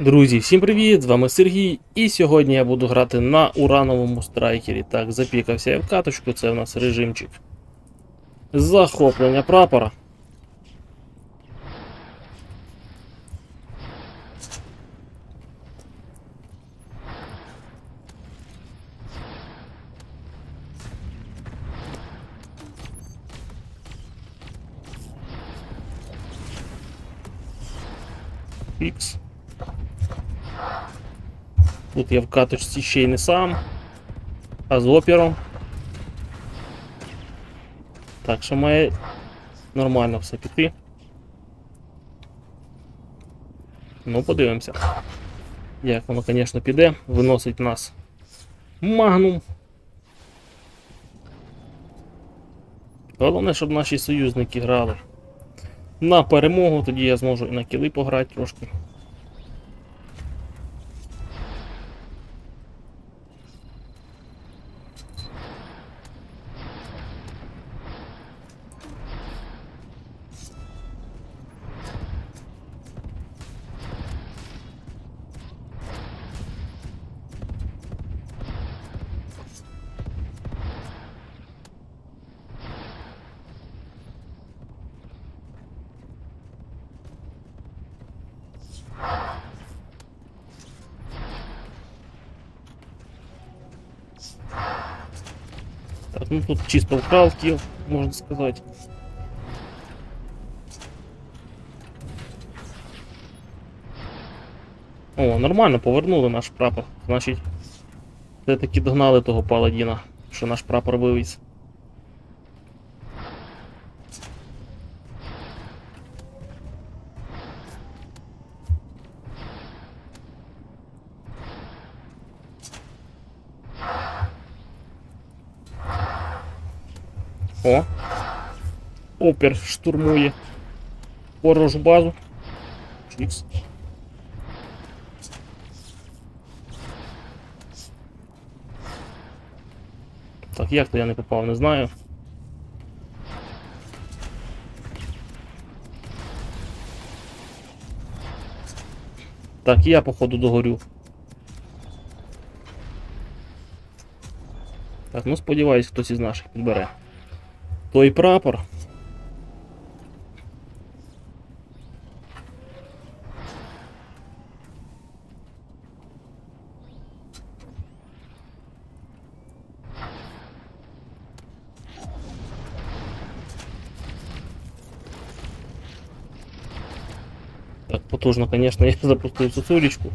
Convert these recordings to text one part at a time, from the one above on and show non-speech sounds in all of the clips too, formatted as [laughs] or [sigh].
Друзі, всім привіт! З вами Сергій, і сьогодні я буду грати на урановому страйкері. Так, запікався я в каточку, це у нас режимчик. Захоплення прапора. Фікс. Тут я в каточці ще й не сам, а з опером. Так що має нормально все піти. Ну, подивимося. Як воно, звісно, піде. Виносить нас магнум. Головне, щоб наші союзники грали на перемогу, тоді я зможу і на кіли пограти трошки. Ну тут чисто вкрал кіл, можна сказати. О, нормально, повернули наш прапор. Значить, все-таки догнали того паладіна, що наш прапор вивіз. О! Опер штурмує ворожу базу. Чікс. Так, як то я не попав, не знаю. Так, я походу догорю. Так, ну сподіваюсь, хтось із наших підбере. Той прапор. Так, потужно, конечно, [laughs] я запустив цю цурічку.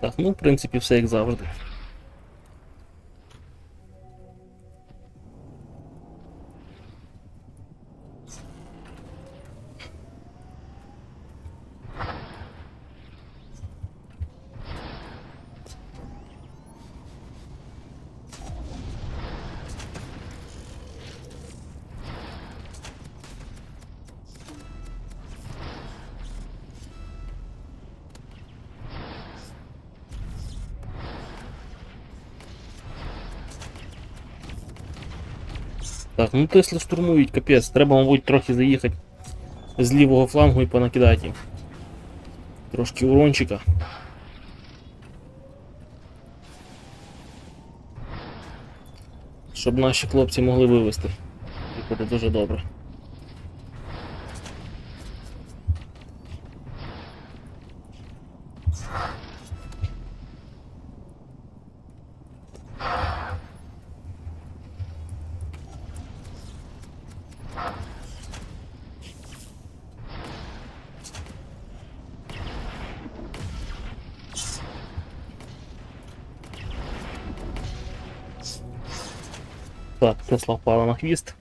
Так, ну, в принципі, все як завжди. Так, ну Тесла штурмують, капець. Треба, мабуть, трохи заїхати з лівого флангу і понакидати. Трошки урончика. Щоб наші хлопці могли вивезти. І буде дуже добре. Так, Тесла впала на хвіст.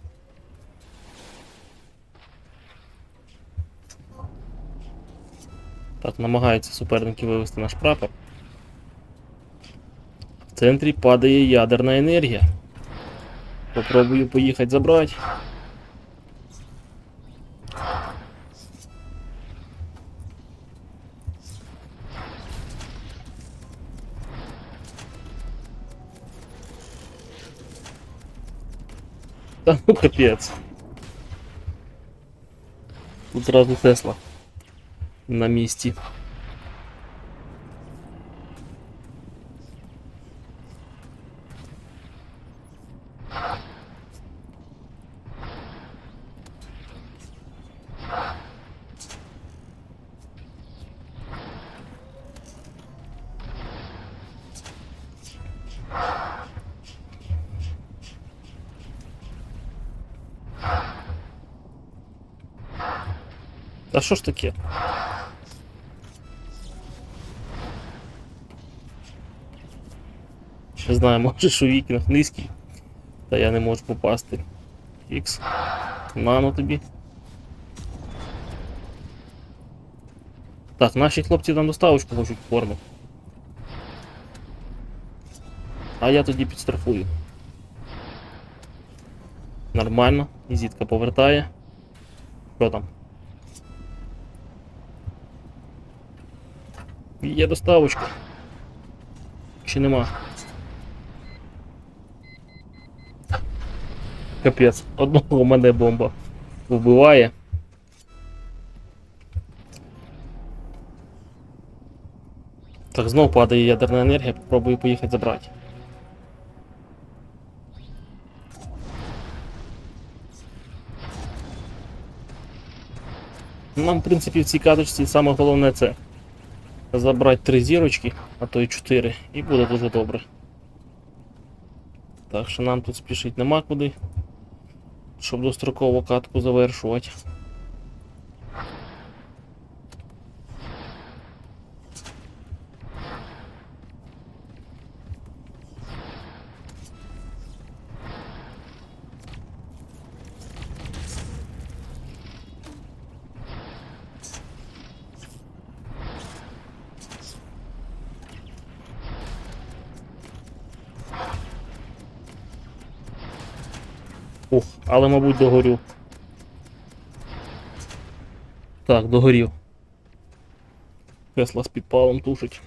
Так, намагаються суперники вивести наш прапор. В центрі падає ядерна енергія. Попробую поїхати забрати. Та ну капець. Тут зразу Тесла на місці. Та що ж таке? Не знаю, може що вікінг низький, та я не можу попасти. Ікс. Нано тобі. Так, наші хлопці там доставочку хочуть форму. А я тоді підстрафую. Нормально, візитка повертає. Що там? Є доставочка. Чи нема? Капець, одного мене бомба вбиває. Так, знов падає ядерна енергія, попробую поїхати забрати. Нам, в принципі, в цій каточці саме головне це забрати три зірочки, а то й чотири, і буде дуже добре. Так що нам тут спішити нема куди, щоб достроково катку завершувати. Ух, але, мабуть, догорю. Так, догорів. Тесла з підпалом тушить.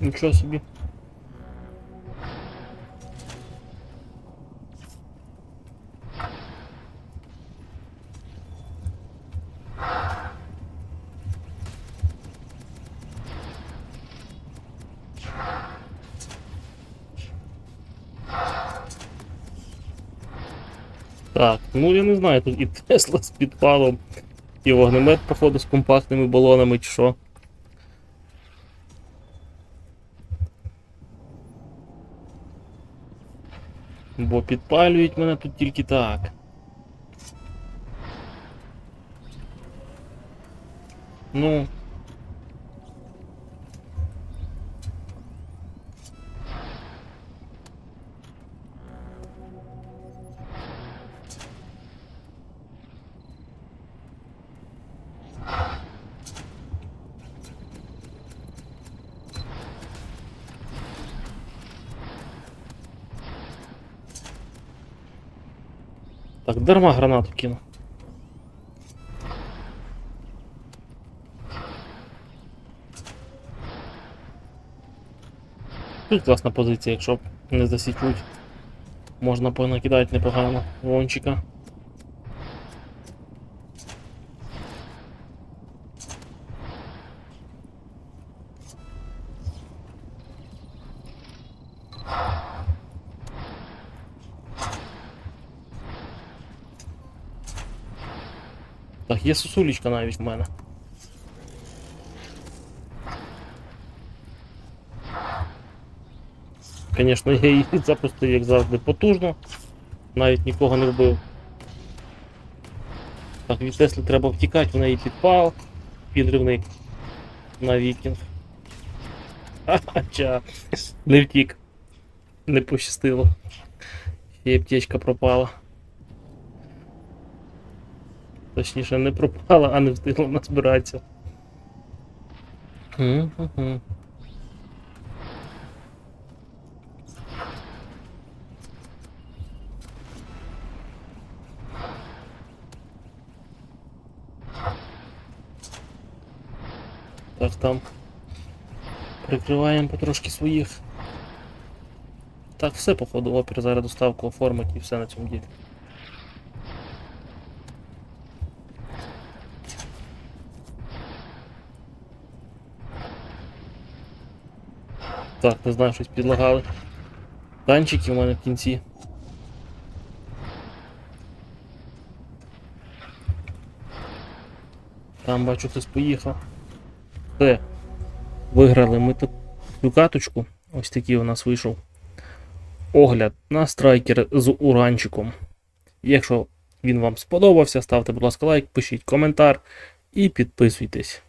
Нічого собі. Так, ну я не знаю, тут і Тесла з підпалом, і вогнемет, походу, з компактними балонами чи що. Бо підпалюють мене тут тільки так. Ну. Так, дарма гранату кину. Тут класна позиція, якщо не засічуть. Можна понакидати непогано вончика. Так, є сосулечка навіть в мене. Звісно, я її [laughs] запустив, як завжди, потужно. Навіть нікого не вбив. Так, від Тесли треба втікати, в неї підпал. Підривник на вікінг. [laughs] Ха-ха, не втік. Не пощастило. Й аптечка пропала. Точніше, не пропала, а не встигла назбиратися. Так, там прикриваємо потрошки своїх. Так, все, походу, опір зараз доставку оформить і все на цьому ділі. Так, не знаю, щось підлагали. Танчики у мене в кінці. Там бачу, хтось поїхав. Все. Виграли ми цю каточку. Ось такий у нас вийшов огляд на страйкер з уранчиком. Якщо він вам сподобався, ставте, будь ласка, лайк, пишіть коментар і підписуйтесь.